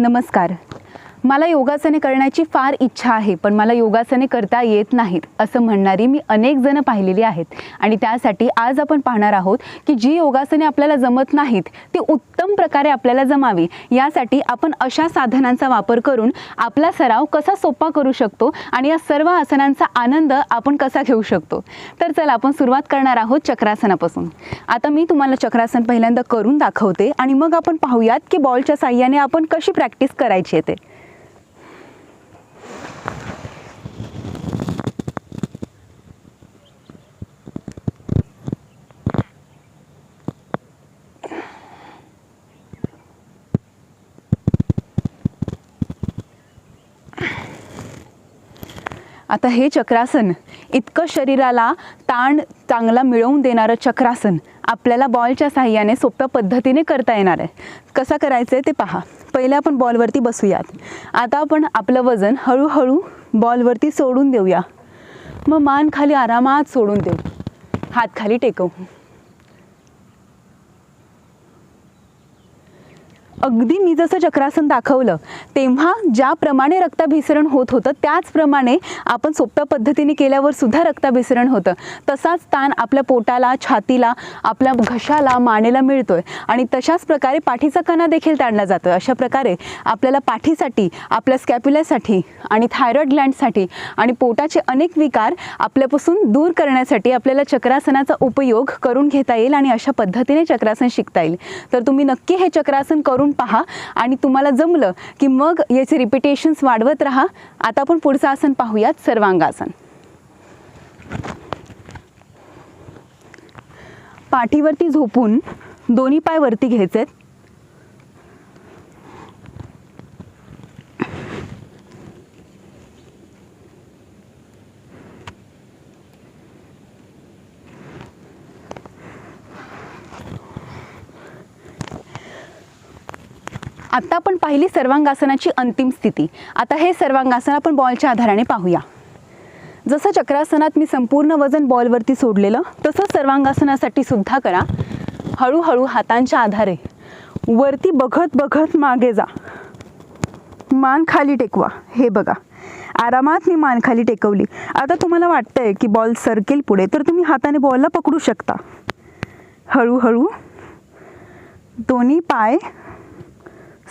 नमस्कार मला योगासने करण्याची फार इच्छा आहे पण मला योगासने करता येत नाहीत असं म्हणणारी मी अनेक जण पाहिलेली आहेत. आणि त्यासाठी आज आपण पाहणार आहोत की जी योगासने आपल्याला जमत नाहीत ती उत्तम प्रकारे आपल्याला जमावी यासाठी आपण अशा साधनांचा वापर करून आपला सराव कसा सोपा करू शकतो आणि या सर्व आसनांचा आनंद आपण कसा घेऊ शकतो. तर चला आपण सुरुवात करणार आहोत चक्रासनापासून. आता मी तुम्हाला चक्रासन पहिल्यांदा करून दाखवते आणि मग आपण पाहूयात की बॉलच्या साह्याने आपण कशी प्रॅक्टिस करायची आहे आता हे चक्रासन इतकं शरीराला ताण चांगला मिळवून देणारं चक्रासन आपल्याला बॉलच्या साह्याने सोप्या पद्धतीने करता येणार आहे. कसं करायचं आहे ते पहा. पहिले आपण बॉलवरती बसूयात. आता आपण आपलं वजन हळूहळू बॉलवरती सोडून देऊया. मग मान खाली आरामात सोडून देऊ. हात खाली टेकवू. अगदी मी जसं चक्रासन दाखवलं तेव्हा ज्याप्रमाणे रक्ताभिसरण होत होतं त्याचप्रमाणे आपण सोप्या पद्धतीने केल्यावर सुद्धा रक्ताभिसरण होतं. तसाच ताण आपल्या पोटाला छातीला आपल्या घशाला मानेला मिळतोय. आणि तशाच प्रकारे पाठीचा कणा देखील ताणला जातो अशा प्रकारे आपल्याला पाठीसाठी आपल्या स्कॅप्युलासाठी आणि थायरॉइड ग्लँडसाठी आणि पोटाचे अनेक विकार आपल्यापासून दूर करण्यासाठी आपल्याला चक्रासनाचा उपयोग करून घेता येईल आणि अशा पद्धतीने चक्रासन शिकता येईल. तर तुम्ही नक्की हे चक्रासन करून पहा आणि तुम्हाला जमलं की मग याचे रिपिटेशन्स वाढवत राहा. आता आपण पुढचं आसन पाहूयात सर्वांगासन. पाठीवरती झोपून दोन्ही पाय वरती घ्यायचे आत्ता आपण पाहिली सर्वांगासनाची अंतिम स्थिती. आता हे सर्वांगासन आपण बॉलच्या आधाराने पाहूया. जसं चक्रासनात मी संपूर्ण वजन बॉलवरती सोडलेलं तसंच सर्वांगासनासाठी सुद्धा करा. हळूहळू हातांच्या आधारे. वरती बघत बघत मागे जा. मान खाली टेकवा. हे बघा. आरामात मी मान खाली टेकवली. आता तुम्हाला वाटतंय की बॉल सरकेल पुढे तर तुम्ही हाताने बॉलला पकडू शकता. हळूहळू दोन्ही पाय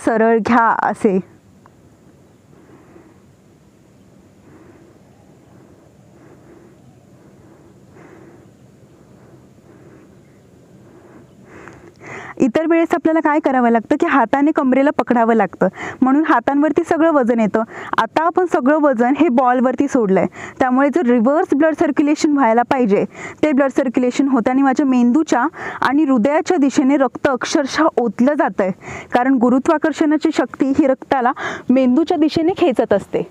सरळ घ्या असे. इतर वेळेस आपल्याला काय करावं लागतं की हाताने कमरेला पकडावं लागतं. म्हणून हातांवरती सगळं वजन येतं. आता आपण सगळं वजन हे बॉलवरती सोडलं आहे त्यामुळे जर रिव्हर्स ब्लड सर्क्युलेशन व्हायला पाहिजे ते ब्लड सर्क्युलेशन होतं आणि माझ्या मेंदूच्या आणि हृदयाच्या दिशेने रक्त अक्षरशः ओतलं जातं आहे कारण गुरुत्वाकर्षणाची शक्ती ही रक्ताला मेंदूच्या दिशेने खेचत असते.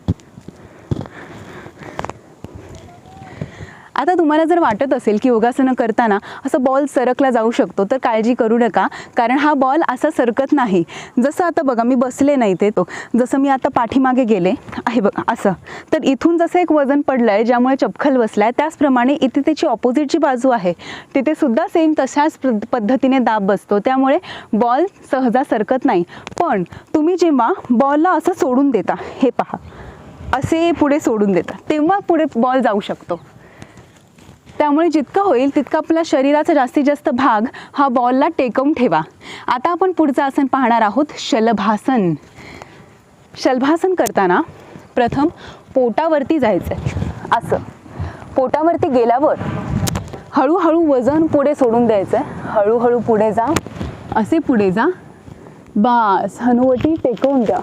आता तुम्हाला जर वाटत असेल की योगासनं करताना असं बॉल सरकला जाऊ शकतो तर काळजी करू नका. कारण हा बॉल असा सरकत नाही. जसं आता बघा मी बसले नाही ते तो जसं मी आता पाठीमागे गेले. आहे बघा असं. तर इथून जसं एक वजन पडलं आहे ज्यामुळे चपखल बसला आहे त्याचप्रमाणे इथे त्याची ऑपोजिटची बाजू आहे तिथे सुद्धा सेम तशाच पद्धतीने दाब बसतो. त्यामुळे बॉल सहजा सरकत नाही. पण तुम्ही जेव्हा बॉलला असं सोडून देता हे पहा. असे पुढे सोडून देता. तेव्हा पुढे बॉल जाऊ शकतो. त्यामुळे जितकं होईल तितकं आपल्या शरीराचा जास्तीत जास्त भाग हा बॉलला टेकवून ठेवा. आता आपण पुढचं आसन पाहणार आहोत शलभासन. शलभासन करताना प्रथम पोटावरती जायचं आहे असं. पोटावरती गेल्यावर हळूहळू वजन पुढे सोडून द्यायचं आहे हळूहळू पुढे जा. असे पुढे जा. बास. हनुवटी टेकवून द्या.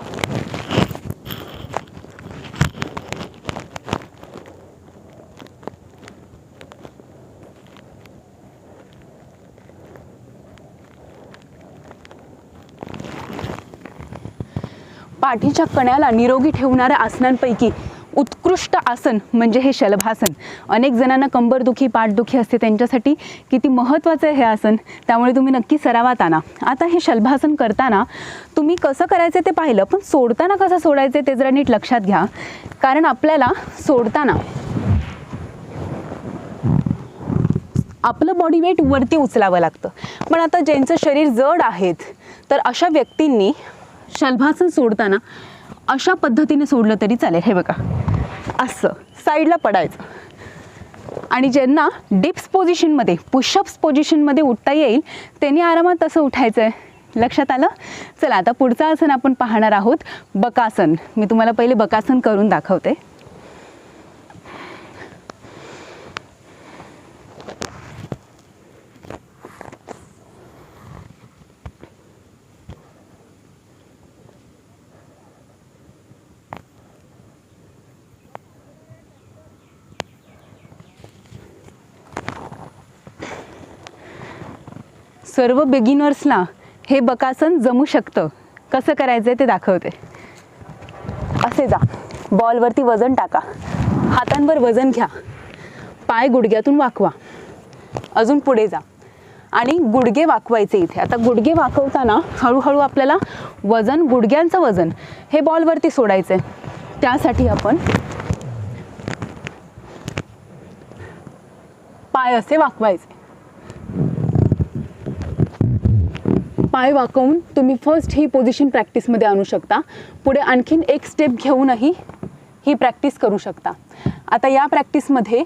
पाठीच्या कण्याला निरोगी ठेवणाऱ्या आसनांपैकी उत्कृष्ट आसन म्हणजे हे शलभासन. अनेक जणांना कंबरदुखी पाठदुखी असते त्यांच्यासाठी किती महत्त्वाचं आहे हे आसन त्यामुळे तुम्ही नक्की सरावात आणा. आता हे शलभासन करताना तुम्ही कसं करायचं ते पाहिलं पण सोडताना कसं सोडायचं ते जरा नीट लक्षात घ्या. कारण आपल्याला सोडताना आपलं बॉडी वेट वरती उचलावं लागतं. पण आता ज्यांचं शरीर जड आहेत तर अशा व्यक्तींनी शल्भासन सोडताना अशा पद्धतीने सोडलं तरी चालेल. हे बघा. असं साईडला पडायचं. आणि ज्यांना डिप्स पोझिशनमध्ये पुशअप्स पोझिशनमध्ये उठता येईल त्यांनी आरामात तसं उठायचं आहे लक्षात आलं? चला आता पुढचं आसन आपण पाहणार आहोत. बकासन. मी तुम्हाला पहिले बकासन करून दाखवते. सर्व बिगिनर्सला हे बकासन जमू शकतं. कसं करायचं आहे ते दाखवते. असे जा. बॉलवरती वजन टाका. हातांवर वजन घ्या. पाय गुडघ्यातून वाकवा. अजून पुढे जा. आणि गुडघे वाकवायचे इथे. आता गुडघे वाकवताना हळूहळू आपल्याला वजन गुडघ्यांचं वजन हे बॉलवरती सोडायचं आहे त्यासाठी आपण पाय असे वाकवायचे. पाय वाकवून तुम्ही फर्स्ट ही पोझिशन प्रॅक्टिसमध्ये आणू शकता. पुढे आणखीन एक स्टेप घेऊनही ही प्रॅक्टिस करू शकता. आता या प्रॅक्टिसमध्ये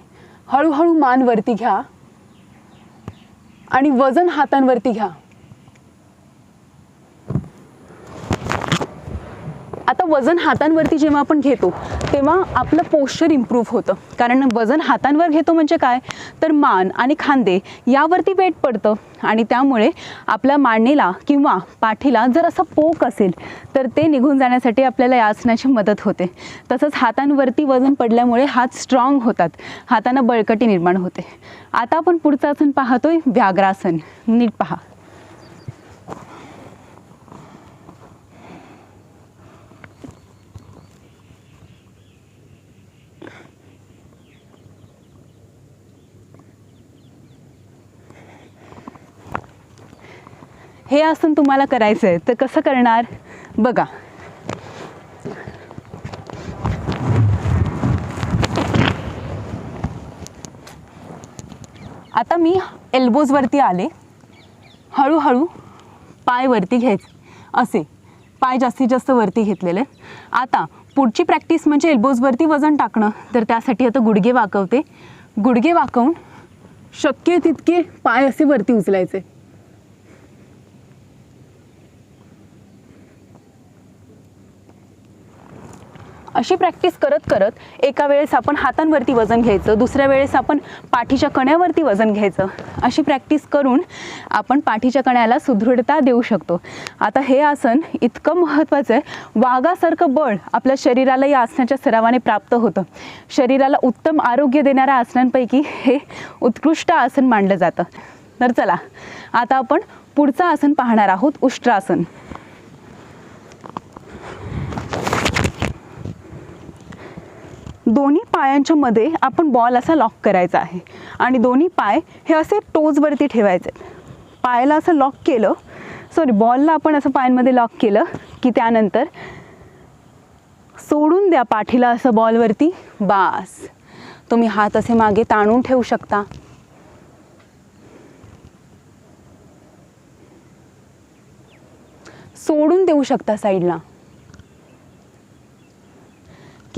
हळूहळू मान वरती घ्या आणि वजन हातांवरती घ्या. आता वजन हातांवरती जेव्हा आपण घेतो तेव्हा आपलं पोश्चर इम्प्रूव्ह होतं. कारण वजन हातांवर घेतो म्हणजे काय? तर मान आणि खांदे यावरती वेट पडतं आणि त्यामुळे आपल्या मांडणीला किंवा पाठीला जर असं पोक असेल तर ते निघून जाण्यासाठी आपल्याला या आसनाची मदत होते. तसंच हातांवरती वजन पडल्यामुळे हात स्ट्रॉंग होतात. हातांना बळकटी निर्माण होते. आता आपण पुढचं आसन पाहतोय. व्याघ्रासन. नीट पहा. हे आसन तुम्हाला करायचं आहे तर कसं करणार? बघा. आता मी एल्बोजवरती आले. हळूहळू पाय वरती घ्यायचे. असे. पाय जास्तीत जास्त वरती घेतलेले. आता पुढची प्रॅक्टिस म्हणजे एल्बोजवरती वजन टाकणं. तर त्यासाठी आता गुडघे वाकवते. गुडघे वाकवून शक्य तितके पाय असे वरती उचलायचे. अशी प्रॅक्टिस करत करत एका वेळेस आपण हातांवरती वजन घ्यायचं दुसऱ्या वेळेस आपण पाठीच्या कण्यावरती वजन घ्यायचं. अशी प्रॅक्टिस करून आपण पाठीच्या कण्याला सुदृढता देऊ शकतो. आता हे आसन इतकं महत्त्वाचं आहे वाघासारखं बळ आपल्या शरीराला या आसनाच्या सरावाने प्राप्त होतं. शरीराला उत्तम आरोग्य देणाऱ्या आसनांपैकी हे उत्कृष्ट आसन मानलं जातं. तर चला आता आपण पुढचं आसन पाहणार आहोत उष्ट्रासन. दोन्ही पायांच्या मध्ये आपण बॉल असा लॉक करायचा आहे. आणि दोन्ही पाय हे असे टोजवरती ठेवायचे. पायाला असं लॉक केलं. सॉरी बॉलला आपण असं पायांमध्ये लॉक केलं की त्यानंतर सोडून द्या पाठीला असं बॉलवरती बास. तुम्ही हात असे मागे ताणून ठेवू शकता. सोडून देऊ शकता साईडला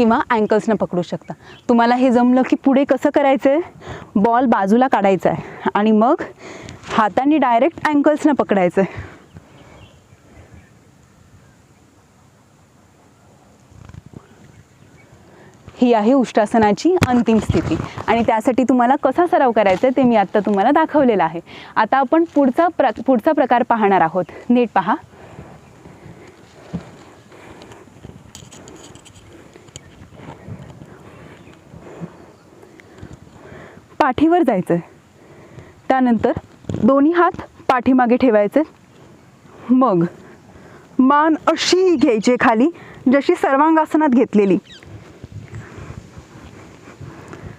किंवा अँकल्सनं पकडू शकता. तुम्हाला हे जमलं की पुढे कसं करायचं आहे बॉल बाजूला काढायचा आहे आणि मग हाताने डायरेक्ट अँकल्सनं पकडायचं आहे ही आहे उष्टासनाची अंतिम स्थिती. आणि त्यासाठी तुम्हाला कसा सराव करायचा आहे ते मी आत्ता तुम्हाला दाखवलेलं आहे. आता आपण पुढचा प्र पुढचा प्रकार पाहणार आहोत. नीट पहा. पाठीवर जायचं आहे त्यानंतर दोन्ही हात पाठीमागे ठेवायचे. मग मान अशी घ्यायची खाली जशी सर्वांगासनात घेतलेली.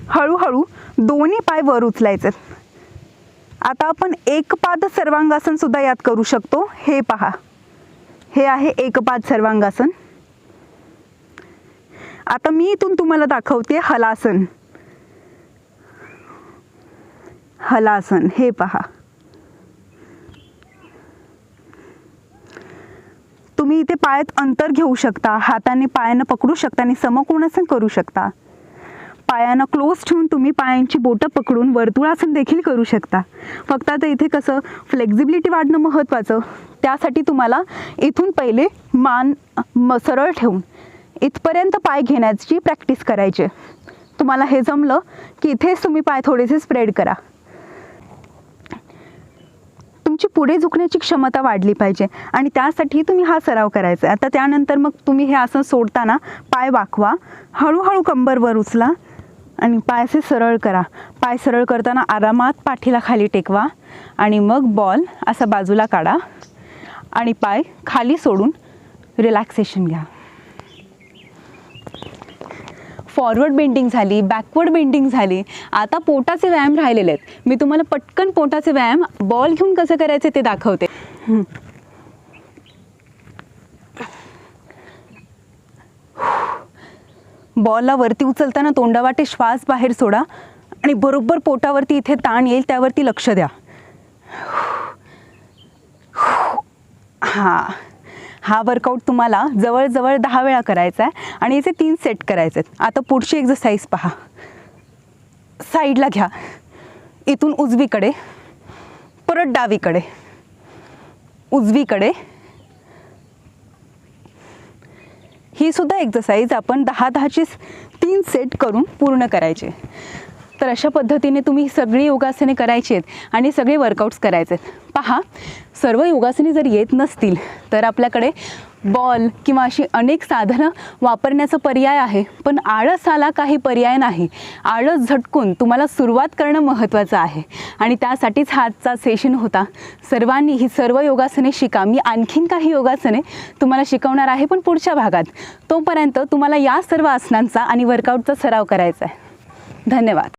हळूहळू दोन्ही पाय वर उचलायचे. आता आपण एकपाद सर्वांगासन सुद्धा यात करू शकतो. हे पहा. हे आहे एकपाद सर्वांगासन. आता मी इथून तुम्हाला दाखवते हलासन. हलासन हे पहा. तुम्ही इथे पायात अंतर घेऊ शकता हाताने पायानं पकडू शकता आणि समकोणासन करू शकता. पायानं क्लोज ठेवून तुम्ही पायांची बोटं पकडून वर्तुळासन देखील करू शकता. फक्त आता इथे कसं फ्लेक्झिबिलिटी वाढणं महत्त्वाचं त्यासाठी तुम्हाला इथून पहिले मान म सरळ ठेवून इथपर्यंत पाय घेण्याची प्रॅक्टिस करायची. तुम्हाला हे जमलं की इथेच तुम्ही पाय थोडेसे स्प्रेड करा. तुमची पुढे झुकण्याची क्षमता वाढली पाहिजे. आणि त्यासाठी तुम्ही हा सराव करायचा. आहे आता त्यानंतर मग तुम्ही हे असं सोडताना पाय वाकवा. हळूहळू कंबरवर उचला. आणि पाय असे सरळ करा. पाय सरळ करताना आरामात पाठीला खाली टेकवा. आणि मग बॉल असा बाजूला काढा. आणि पाय खाली सोडून रिलॅक्सेशन घ्या. फॉरवर्ड बेंडिंग झाली बॅकवर्ड बेंडिंग झाली. आता पोटाचे व्यायाम राहिलेले आहेत. मी तुम्हाला पटकन पोटाचे व्यायाम बॉल घेऊन कसं करायचे ते दाखवते. बॉलला वरती उचलताना तोंडावाटे श्वास बाहेर सोडा आणि बरोबर पोटावरती इथे ताण येईल त्यावरती लक्ष द्या. हां. हा वर्कआउट तुम्हाला जवळजवळ दहा वेळा करायचा आहे आणि याचे तीन सेट करायचे आहेत. आता पुढची एक्झरसाईज पहा. साईडला घ्या. इथून उजवीकडे परत डावीकडे. उजवीकडे. ही सुद्धा एक्झरसाईज आपण दहा दहाची तीन सेट करून पूर्ण करायचे. तर अशा पद्धतीने तुम्ही सगळी योगासने करायची आहेत आणि सगळे वर्कआउट्स करायचे आहेत. पहा सर्व योगासने जर येत नसतील तर आपल्याकडे बॉल किंवा अशी अनेक साधनं वापरण्याचा पर्याय आहे. पण आळसाला काही पर्याय नाही. आळस झटकून तुम्हाला सुरुवात करणं महत्त्वाचं आहे. आणि त्यासाठीच हा आजचा सेशन होता. सर्वांनी ही सर्व योगासने शिका. मी आणखीन काही योगासने तुम्हाला शिकवणार आहे पण पुढच्या भागात. तोपर्यंत तुम्हाला या सर्व आसनांचा आणि वर्कआउटचा सराव करायचा आहे. धन्यवाद.